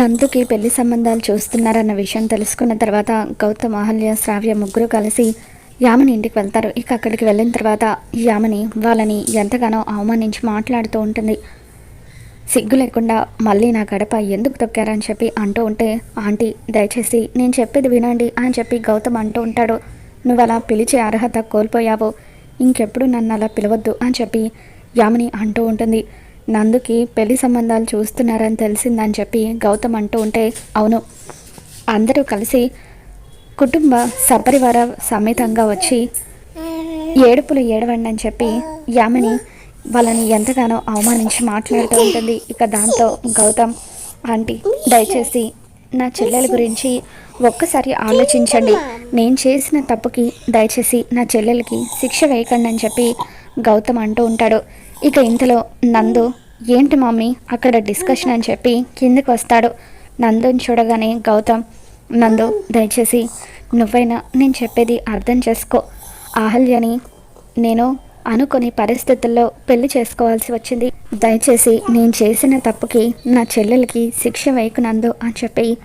నందుకి పెళ్ళి సంబంధాలు చూస్తున్నారన్న విషయం తెలుసుకున్న తర్వాత గౌతమ్ అహల్య శ్రావ్య ముగ్గురు కలిసి యామని ఇంటికి వెళ్తారు. ఇక అక్కడికి వెళ్ళిన తర్వాత యామని వాళ్ళని ఎంతగానో అవమానించి మాట్లాడుతూ ఉంటుంది. సిగ్గు లేకుండా మళ్ళీ నా గడప ఎందుకు తొక్కారని చెప్పి అంటూ ఉంటే ఆంటీ దయచేసి నేను చెప్పేది వినండి అని చెప్పి గౌతమ్ అంటూ ఉంటాడు. నువ్వు అలా పిలిచే అర్హత కోల్పోయావు. ఇంకెప్పుడు నన్ను అలా పిలవద్దు అని చెప్పి యామిని అంటూ ఉంటుంది. నందుకి పెళ్ళి సంబంధాలు చూస్తున్నారని తెలిసిందని చెప్పి గౌతమ్ అంటూ ఉంటే అవును. అందరూ కలిసి కుటుంబ సపరివార సమేతంగా వచ్చి ఏడుపులు ఏడవండి అని చెప్పి యామిని వాళ్ళని ఎంతగానో అవమానించి మాట్లాడుతూ ఉంటుంది. ఇక దాంతో గౌతమ్ ఆంటీ దయచేసి నా చెల్లెల గురించి ఒక్కసారి ఆలోచించండి. నేను చేసిన తప్పుకి దయచేసి నా చెల్లెలకి శిక్ష వేయకండి అని చెప్పి గౌతమ్ అంటూ ఉంటాడు. ఇక ఇంతలో నందు ఏంటి మమ్మీ అక్కడ డిస్కషన్ అని చెప్పి కిందకు వస్తాడు. నందుని చూడగానే గౌతమ్ నందు దయచేసి నువ్వైనా నేను చెప్పేది అర్థం చేసుకో. ఆహల్యని నేను అనుకుని పరిస్థితుల్లో పెళ్ళి చేసుకోవాల్సి వచ్చింది. దయచేసి నేను చేసిన తప్పుకి నా చెల్లెలకి శిక్ష వేయకునందు అని చెప్పి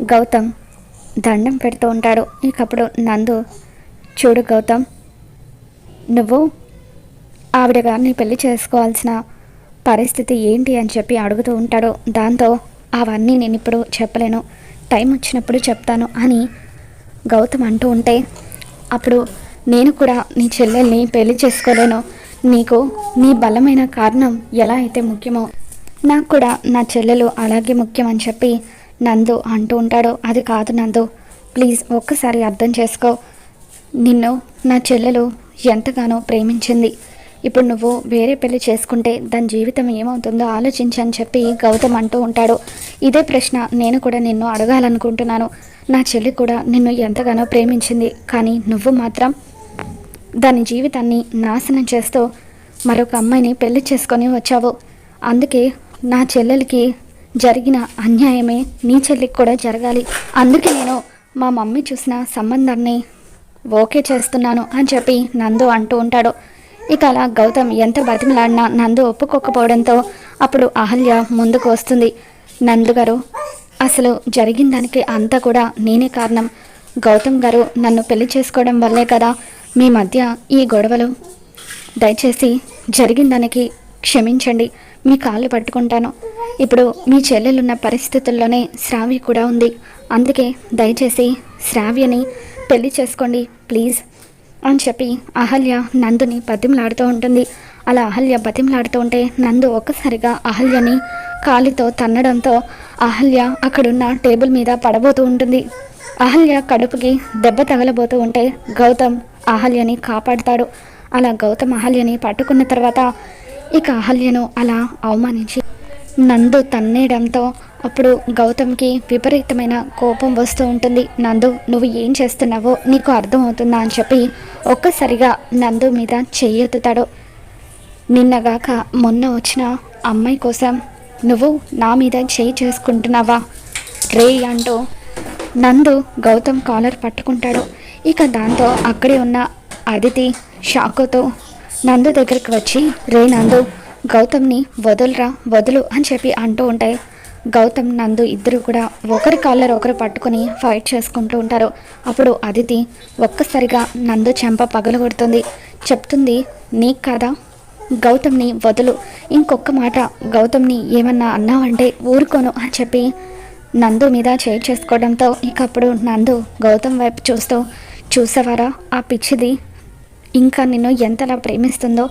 గౌతమ్ దండం పెడుతూ ఉంటాడు. ఇకప్పుడు నందు చూడు గౌతమ్ నువ్వు ఆవిడ గారిని పెళ్ళి చేసుకోవాల్సిన పరిస్థితి ఏంటి అని చెప్పి అడుగుతూ ఉంటాడు. దాంతో అవన్నీ నేను ఇప్పుడు చెప్పలేను. టైం వచ్చినప్పుడు చెప్తాను అని గౌతమ్ అంటూ ఉంటే అప్పుడు నేను కూడా నీ చెల్లెల్ని పెళ్ళి చేసుకోలేను. నీకు నీ బలమైన కారణం ఎలా అయితే ముఖ్యమో నాకు కూడా నా చెల్లెలు అలాగే ముఖ్యం అని చెప్పి నందు అంటూ ఉంటాడు. అది కాదు నందు. ప్లీజ్ ఒక్కసారి అర్థం చేసుకో. నిన్ను నా చెల్లెలు ఎంతగానో ప్రేమించింది. ఇప్పుడు నువ్వు వేరే పెళ్ళి చేసుకుంటే దాని జీవితం ఏమవుతుందో ఆలోచించని చెప్పి గౌతమ్ అంటూ ఉంటాడు. ఇదే ప్రశ్న నేను కూడా నిన్ను అడగాలనుకుంటున్నాను. నా చెల్లి కూడా నిన్ను ఎంతగానో ప్రేమించింది. కానీ నువ్వు మాత్రం దాని జీవితాన్ని నాశనం చేస్తూ మరొక అమ్మాయిని పెళ్ళి చేసుకొని వచ్చావు. అందుకే నా చెల్లెలకి జరిగిన అన్యాయమే నీ చెల్లికి కూడా జరగాలి. అందుకే నేను మా మమ్మీ చూసిన సంబంధాన్ని ఓకే చేస్తున్నాను అని చెప్పి నందు అంటూ ఉంటాడు. ఇక అలా గౌతమ్ ఎంత బతిమలాడినా నందు ఒప్పుకోకపోవడంతో అప్పుడు అహల్య ముందుకు వస్తుంది. నందు గారు అసలు జరిగిన దానికి అంతా కూడా నేనే కారణం. గౌతమ్ గారు నన్ను పెళ్ళి చేసుకోవడం వల్లే కదా మీ మధ్య ఈ గొడవలు. దయచేసి జరిగిన దానికి క్షమించండి. మీ కాళ్ళు పట్టుకుంటాను. ఇప్పుడు మీ చెల్లెలున్న పరిస్థితుల్లోనే శ్రావ్య కూడా ఉంది. అందుకే దయచేసి శ్రావ్యని పెళ్ళి చేసుకోండి ప్లీజ్. అని చెప్పి అహల్య నందుని బతిమలాడుతూ ఉంటుంది. అలా అహల్య బతిమలాడుతూ ఉంటే నందు ఒక్కసారిగా అహల్యని కాలితో తన్నడంతో అహల్య అక్కడున్న టేబుల్ మీద పడబోతూ ఉంటుంది. అహల్య కడుపుకి దెబ్బ తగలబోతూ ఉంటే గౌతమ్ అహల్యని కాపాడుతాడు. అలా గౌతమ్ అహల్యని పట్టుకున్న తర్వాత ఇక అహల్యను అలా అవమానించి నందు తన్నేయడంతో అప్పుడు గౌతమ్కి విపరీతమైన కోపం వస్తూ ఉంటుంది. నందు నువ్వు ఏం చేస్తున్నావో నీకు అర్థమవుతుందా అని చెప్పి ఒక్కసారిగా నందు మీద చెయ్యెత్తుతాడు నిన్నగాక మొన్న వచ్చిన అమ్మాయి కోసం నువ్వు నా మీద చేయి చేసుకుంటున్నావా? రే అంటూ నందు గౌతమ్ కాలర్ పట్టుకుంటాడు. ఇక దాంతో అక్కడే ఉన్న అదితి షాకుతో నందు దగ్గరికి వచ్చి రే నందు గౌతమ్ని వదులురా వదులు అని చెప్పి అంటూ ఉంటాయి గౌతమ్ నందు ఇద్దరు కూడా ఒకరి కాలర్ ఒకరు పట్టుకొని ఫైట్ చేసుకుంటూ ఉంటారు. అప్పుడు అదితి ఒక్కసారిగా నందు చెంప పగలగొడుతుంది. చెప్తుంది నీకు కదా గౌతమ్ని వదులు. ఇంకొక మాట గౌతమ్ని ఏమన్నా అన్నావంటే ఊరుకోను అని చెప్పి నందు మీద చేయి చేసుకోవడంతో ఇకప్పుడు నందు గౌతమ్ వైపు చూస్తూ చూసేవారా ఆ పిచ్చిది ఇంకా నిన్ను ఎంతలా ప్రేమిస్తుందో?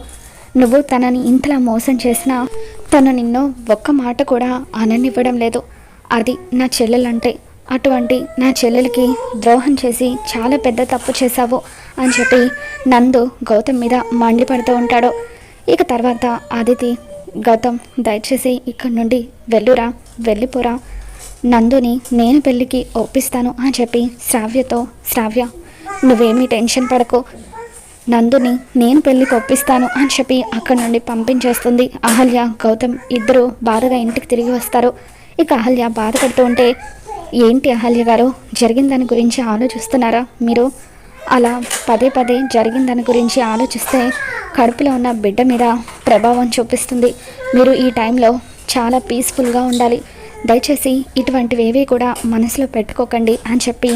నువ్వు తనని ఇంతలా మోసం చేసినా తను నిన్ను ఒక్క మాట కూడా అననివ్వడం లేదు. అది నా చెల్లెలంటే. అటువంటి నా చెల్లెలకి ద్రోహం చేసి చాలా పెద్ద తప్పు చేశావు అని చెప్పి నందు గౌతమ్ మీద మండిపడుతూ ఉంటాడు. ఇక తర్వాత ఆదితి గౌతమ్ దయచేసి ఇక్కడి నుండి వెళ్ళురా వెళ్ళిపోరా. నందుని నేను పెళ్ళికి ఒప్పిస్తాను అని చెప్పి శ్రావ్యతో శ్రావ్య నువ్వేమీ టెన్షన్ పడకు. నందుని నేను పెళ్ళికి ఒప్పిస్తాను అని చెప్పి అక్కడి నుండి పంపించేస్తుంది. అహల్య గౌతమ్ ఇద్దరు బాధగా ఇంటికి తిరిగి వస్తారు. ఇక అహల్య బాధపడుతూ ఉంటే ఏంటి అహల్య గారు జరిగిన దాని గురించి ఆలోచిస్తున్నారా మీరు? అలా పదే పదే జరిగిన దాని గురించి ఆలోచిస్తే కడుపులో ఉన్న బిడ్డ మీద ప్రభావం చూపిస్తుంది. మీరు ఈ టైంలో చాలా పీస్ఫుల్గా ఉండాలి. దయచేసి ఇటువంటివేవి కూడా మనసులో పెట్టుకోకండి అని చెప్పి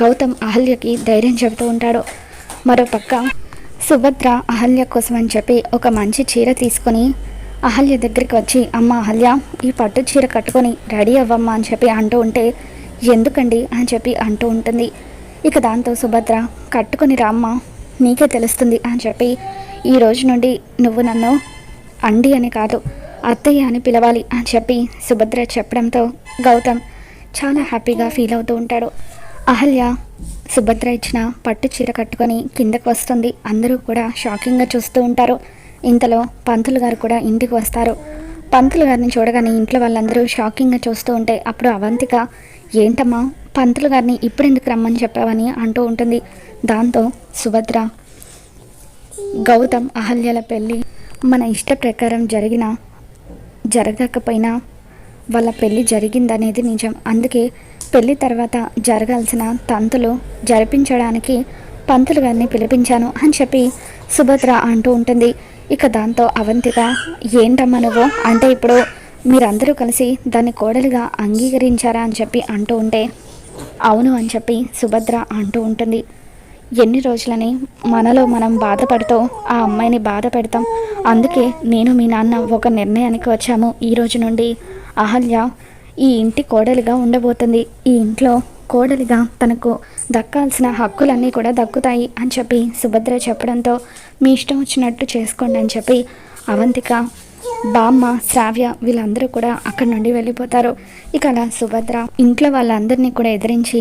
గౌతమ్ అహల్యకి ధైర్యం చెబుతూ ఉంటాడు. మరోపక్క సుభద్ర అహల్య కోసం అని చెప్పి ఒక మంచి చీర తీసుకొని అహల్య దగ్గరికి వచ్చి అమ్మ అహల్య ఈ పట్టు చీర కట్టుకొని రెడీ అవ్వమ్మా అని చెప్పి అంటూ ఉంటే ఎందుకండి? అని చెప్పి అంటూ ఉంటుంది. ఇక దాంతో సుభద్ర కట్టుకొని రామ్మ నీకే తెలుస్తుంది అని చెప్పి ఈ రోజు నుండి నువ్వు నన్ను అండి అని కాదు అత్తయ్య అని పిలవాలి అని చెప్పి సుభద్ర చెప్పడంతో గౌతమ్ చాలా హ్యాపీగా ఫీల్ అవుతూ ఉంటాడు. అహల్య సుభద్ర ఇచ్చిన పట్టు చీర కట్టుకొని కిందకు వస్తుంది. అందరూ కూడా షాకింగ్గా చూస్తూ ఉంటారు. ఇంతలో పంతులు గారు కూడా ఇంటికి వస్తారు. పంతులు గారిని చూడగానే ఇంట్లో వాళ్ళందరూ షాకింగ్గా చూస్తూ ఉంటే అప్పుడు అవంతిక ఏంటమ్మా పంతులు గారిని ఇప్పుడు ఎందుకు రమ్మని చెప్పావని అంటూ ఉంటుంది. దాంతో సుభద్ర గౌతమ్ అహల్యల పెళ్ళి మన ఇష్ట ప్రకారం జరిగిన జరగకపోయినా వాళ్ళ పెళ్ళి జరిగిందనేది నిజం. అందుకే పెళ్ళి తర్వాత జరగాల్సిన తంతులు జరిపించడానికి పంతులు గారిని పిలిపించాను అని చెప్పి సుభద్ర అంటూ ఉంటుంది. ఇక దాంతో అవంతిక ఏంటమ్మా నువ్వు? అంటే ఇప్పుడు మీరందరూ కలిసి దాన్ని కోడలుగా అంగీకరించారా? అని చెప్పి అంటూ ఉంటే అవును అని చెప్పి సుభద్ర అంటూ ఉంటుంది. ఎన్ని రోజులని మనలో మనం బాధపడుతూ ఆ అమ్మాయిని బాధ పెడతాం. అందుకే నేను మీ నాన్న ఒక నిర్ణయానికి వచ్చాము ఈ రోజు నుండి. అహల్య ఈ ఇంటి కోడలిగా ఉండబోతుంది. ఈ ఇంట్లో కోడలిగా తనకు దక్కాల్సిన హక్కులన్నీ కూడా దక్కుతాయి అని చెప్పి సుభద్ర చెప్పడంతో మీ ఇష్టం వచ్చినట్టు చేసుకోండి అని చెప్పి అవంతిక బామ్మ శ్రావ్య వీళ్ళందరూ కూడా అక్కడి నుండి వెళ్ళిపోతారు. ఇక అలా సుభద్ర ఇంట్లో వాళ్ళందరినీ కూడా ఎదిరించి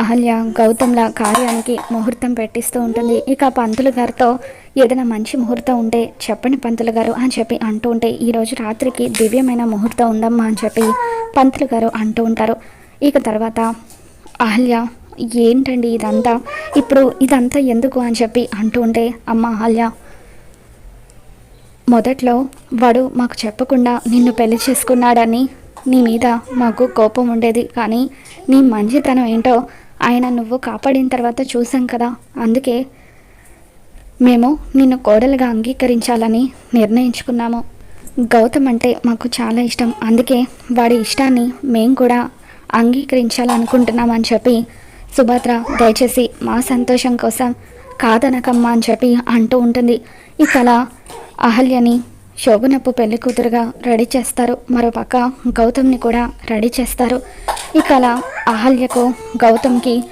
అహల్య గౌతమ్ల కార్యానికి ముహూర్తం పెట్టిస్తూ ఉంటుంది. ఇక పంతులు గారితో ఏదైనా మంచి ముహూర్తం ఉంటే చెప్పండి పంతులు గారు అని చెప్పి అంటూ ఉంటే ఈరోజు రాత్రికి దివ్యమైన ముహూర్తం ఉందమ్మా అని చెప్పి పంతులు గారు అంటూ ఉంటారు. ఇక తర్వాత అహల్య ఏంటండి ఇదంతా? ఇప్పుడు ఇదంతా ఎందుకు? అని చెప్పి అంటూ ఉంటే అమ్మ అహల్య మొదట్లో వాడు మాకు చెప్పకుండా నిన్ను పెళ్ళి చేసుకున్నాడని నీ మీద మాకు కోపం ఉండేది. కానీ నీ మంచితనం ఏంటో ఆయన నువ్వు కాపాడిన తర్వాత చూసాం కదా. అందుకే మేము నిన్ను కోడలుగా అంగీకరించాలని నిర్ణయించుకున్నాము. గౌతమ్ అంటే మాకు చాలా ఇష్టం. అందుకే వాడి ఇష్టాన్ని మేము కూడా అంగీకరించాలనుకుంటున్నామని చెప్పి సుభద్ర దయచేసి మా సంతోషం కోసం కాదనకమ్మ అని చెప్పి అంటూ ఉంటుంది. ఇక అహల్యని శోభనప్పు పెళ్ళి కూతురుగా రెడీ చేస్తారు. మరోపక్క గౌతమ్ని కూడా రెడీ చేస్తారు. ఇక అలా అహల్యకు గౌతమ్కి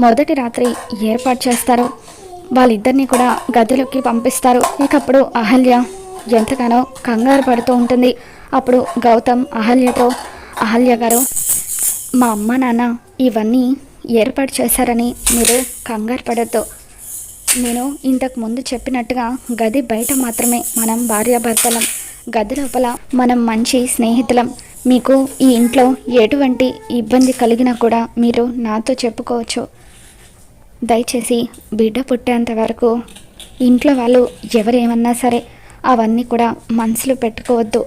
మొదటి రాత్రి ఏర్పాటు చేస్తారు. వాళ్ళిద్దరిని కూడా గదిలోకి పంపిస్తారు. ఇకప్పుడు అహల్య ఎంతగానో కంగారు పడుతూ ఉంటుంది. అప్పుడు గౌతమ్ అహల్యతో అహల్య గారు మా అమ్మ నాన్న ఇవన్నీ ఏర్పాటు చేశారని మీరు కంగారు పడద్దు. నేను ఇంతకు ముందు చెప్పినట్టుగా గది బయట మాత్రమే మనం భార్యాభర్తలం గది లోపల మనం మంచి స్నేహితులం. మీకు ఈ ఇంట్లో ఎటువంటి ఇబ్బంది కలిగినా కూడా మీరు నాతో చెప్పుకోవచ్చు. దయచేసి బిడ్డ పుట్టేంత వరకు ఇంట్లో వాళ్ళు ఎవరేమన్నా సరే అవన్నీ కూడా మనసులో పెట్టుకోవద్దు.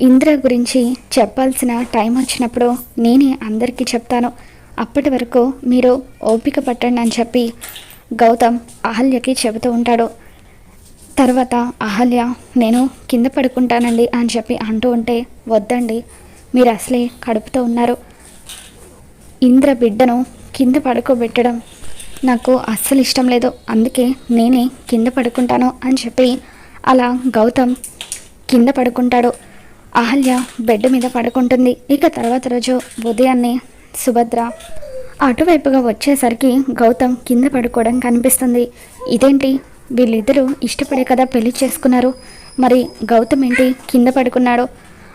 ఇంద్ర గురించి చెప్పాల్సిన టైం వచ్చినప్పుడు నేనే అందరికీ చెప్తాను. అప్పటి వరకు మీరు ఓపిక పట్టండి అని చెప్పి గౌతమ్ అహల్యకి చెబుతూ ఉంటాడు. తర్వాత అహల్య నేను కింద పడుకుంటానండి అని చెప్పి అంటూ ఉంటే వద్దండి మీరు అసలే కడుపుతో ఉన్నారు. ఇంద్ర బిడ్డను కింద పడుకోబెట్టడం నాకు అస్సలు ఇష్టం లేదు. అందుకే నేనే కింద పడుకుంటాను అని చెప్పి అలా గౌతమ్ కింద పడుకుంటాడు. అహల్య బెడ్ మీద పడుకుంటుంది. ఇక తర్వాత రోజు ఉదయాన్నే సుభద్ర అటువైపుగా వచ్చేసరికి గౌతమ్ కింద పడుకోవడం కనిపిస్తుంది. ఇదేంటి? వీళ్ళిద్దరూ ఇష్టపడే కదా పెళ్ళి చేసుకున్నారు. మరి గౌతమ్ ఏంటి? కింద పడుకున్నాడు.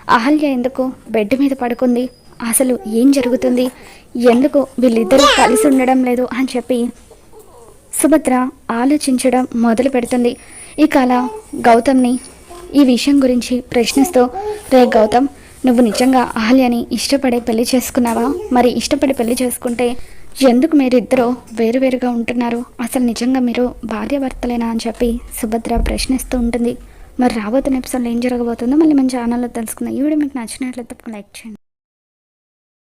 అహల్య ఎందుకు బెడ్ మీద పడుకుంది? అసలు ఏం జరుగుతుంది? ఎందుకు వీళ్ళిద్దరూ కలిసి ఉండడం లేదు అని చెప్పి సుభద్ర ఆలోచించడం మొదలు పెడుతుంది. ఇక అలా గౌతమ్ని ఈ విషయం గురించి ప్రశ్నిస్తూ రే గౌతమ్ నువ్వు నిజంగా అహల్యని ఇష్టపడే పెళ్ళి చేసుకున్నావా? మరి ఇష్టపడి పెళ్ళి చేసుకుంటే ఎందుకు మీరిద్దరూ వేరువేరుగా ఉంటున్నారు? అసలు నిజంగా మీరు భార్యాభర్తలేనా? అని చెప్పి సుభద్ర ప్రశ్నిస్తూ ఉంటుంది. మరి రాబోతున్న ఎపిసోడ్లో ఏం జరగబోతుందో మళ్ళీ మన ఛానల్లో తెలుసుకుందాం. ఈ వీడియో మీకు నచ్చినట్లయితే లైక్ చేయండి.